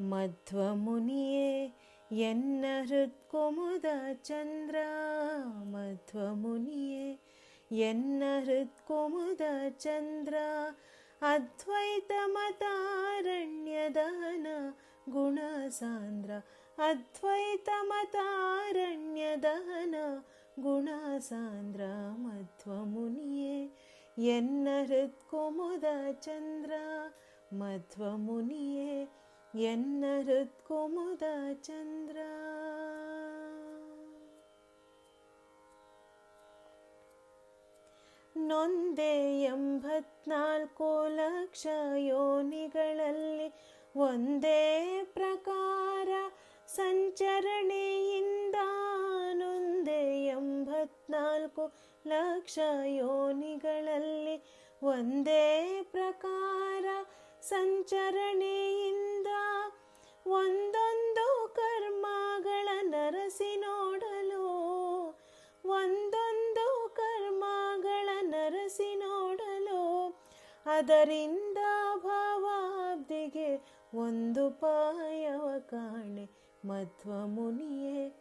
मध्वमुनिये यन्न चन्द्र। मध्वमुनिये यन्न हृत्कोमुदचन्द्र अद्वैतमतारण्यदन गुणसान्द्र। अद्वैतमतारण्यदन गुणसान्द्र। मध्वमुनिये यन्न हृत्कोमुदचन्द्र मध्वमुनिये ಎನ್ನ ಹೃತ್ಕುಮುದ ಚಂದ್ರ. ನೊಂದೆ ಎಂಬತ್ನಾಲ್ಕು ಲಕ್ಷ ಯೋನಿಗಳಲ್ಲಿ ಒಂದೇ ಪ್ರಕಾರ ಸಂಚರಣೆಯಿಂದ ನೊಂದೆ ಎಂಬತ್ನಾಲ್ಕು ಲಕ್ಷ ಯೋನಿಗಳಲ್ಲಿ ಒಂದೇ ಪ್ರಕಾರ ಸಂಚರಣೆಯಿಂದ ಅದರಿಂದ ಭಾವಾಬ್ದಿಗೆ ಒಂದು ಪಾಯವ ಕಾಣೆ. ಮಧ್ವಮುನಿಯೇ,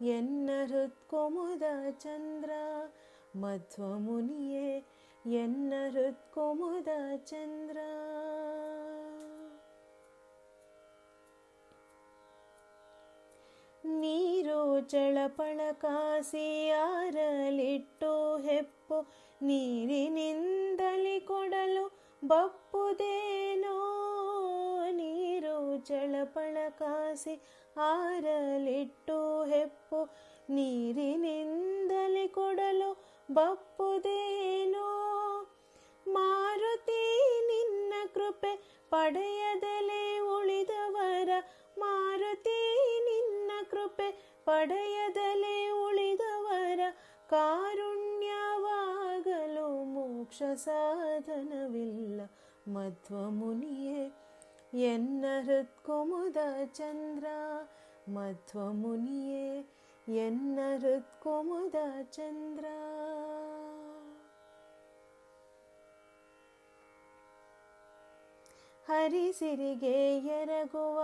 ಎನ್ನ ಹೃತ್ಕೊಮುದ ಚಂದ್ರ. ಮಧ್ವ ಮುನಿಯೇ ಎನ್ನ ಹೃತ್ಕೊಮುದ ಚಂದ್ರ. ನೀರು ಚಳಪಳ ಕಾಸಿಯಾರಲಿಟ್ಟು ಹೆಪ್ಪು ನೀರಿನಿಂದಲಿ ಕೊಡಲು ಬಪ್ಪುದೇನೋ ನೀರು ಚಳಪಳ ಕಾಸಿ ಆರಲಿಟ್ಟು ಹೆಪ್ಪು ನೀರಿನಿಂದಲಿ ಕೊಡಲು ಬಪ್ಪುದೇನೋ ಮಾರುತಿ ನಿನ್ನ ಕೃಪೆ ಪಡೆಯದಲೇ ಉಳಿದವರ ಮಾರುತಿ ನಿನ್ನ ಕೃಪೆ ಪಡೆಯದಲೇ ಉಳಿದವರ ಕಾರುಣ್ಯವಾಗಲು ಮೋಕ್ಷ ಸಾಧನವಿಲ್ಲ. ಮಧ್ವ ಮುನಿಯೇ ಎನ್ನ ಹೃತ್ಕೊಮುದ ಚಂದ್ರ. ಮಧ್ವ ಮುನಿಯೇ ಎನ್ನ ಹೃತ್ಕೊಮುದ ಚಂದ್ರ ಹರಿಸಿರಿಗೆ ಎರಗುವ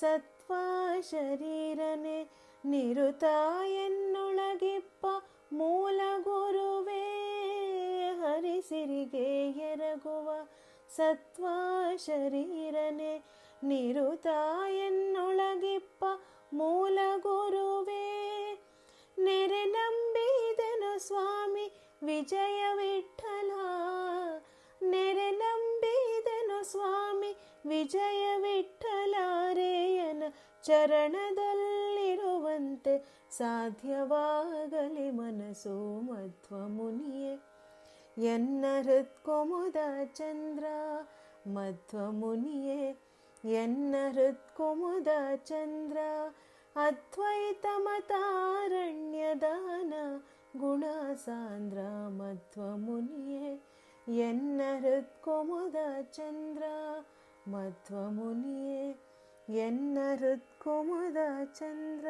ಸತ್ವ ಶರೀರನೆ, ನಿರುತ ಎನ್ನೊಳಗಿಪ್ಪ. ಸತ್ವ ಶರೀರನೆ ನಿರುತಾಯನ್ನೊಳಗಿಪ್ಪ ಮೂಲ ಗುರುವೇ ನೆರೆ ನಂಬಿದನು ಸ್ವಾಮಿ ವಿಜಯ ವಿಠಲ. ನೆರೆ ನಂಬಿದನು ಸ್ವಾಮಿ ವಿಜಯ ವಿಠಲಾರೇಯನ ಚರಣದಲ್ಲಿರುವಂತೆ ಸಾಧ್ಯವಾಗಲಿ ಮನಸ್ಸು ಮಧ್ವಮುನಿಯೇ. ಎನ್ನ ಹೃತ್ಕೊಮುದ ಚಂದ್ರ, ಮಧ್ವಮುನಿಯೇ ಎನ್ನ ಹೃತ್ಕೊಮುದ ಚಂದ್ರ, ಅದ್ವೈತ ಮತಾರಣ್ಯದಾನ, ಗುಣಸಾಂದ್ರ, ಮಧ್ವಮುನಿಯೇ ಎನ್ನ ಹೃತ್ಕೊಮುದ ಚಂದ್ರ ಹೃತ್ಕೊಮುದ ಚಂದ್ರ ಎನ್ನ ಹೃತ್ಕೊಮುದ ಚಂದ್ರ.